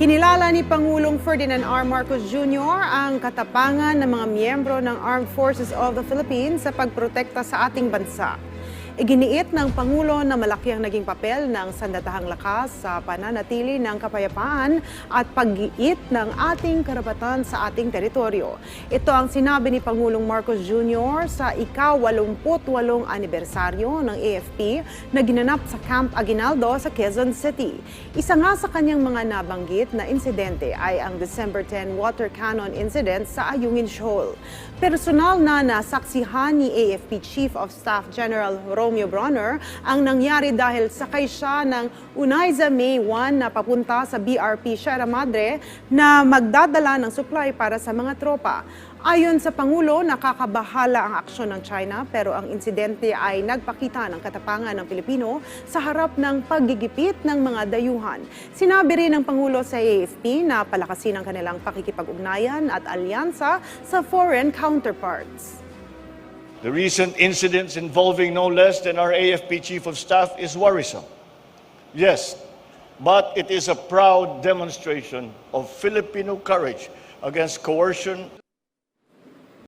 Kinilala ni Pangulong Ferdinand R. Marcos Jr. ang katapangan ng mga miyembro ng Armed Forces of the Philippines sa pagprotekta sa ating bansa. Iginiit ng Pangulo na malaki ang naging papel ng sandatahang lakas sa pananatili ng kapayapaan at pag-iit ng ating karapatan sa ating teritoryo. Ito ang sinabi ni Pangulong Marcos Jr. sa ika-88 anibersaryo ng AFP na ginanap sa Camp Aguinaldo sa Quezon City. Isa nga sa kanyang mga nabanggit na insidente ay ang December 10 water cannon incident sa Ayungin Shoal. Personal na nasaksihan ni AFP Chief of Staff General Romeo Bronner ang nangyari dahil sakay siya ng Unaiza May 1 na papunta sa BRP Sierra Madre na magdadala ng supply para sa mga tropa. Ayon sa Pangulo, nakakabahala ang aksyon ng China pero ang insidente ay nagpakita ng katapangan ng Pilipino sa harap ng paggigipit ng mga dayuhan. Sinabi rin ng Pangulo sa AFP na palakasin ang kanilang pakikipag-ugnayan at alyansa sa foreign counterparts. The recent incidents involving no less than our AFP Chief of Staff is worrisome. Yes, but it is a proud demonstration of Filipino courage against coercion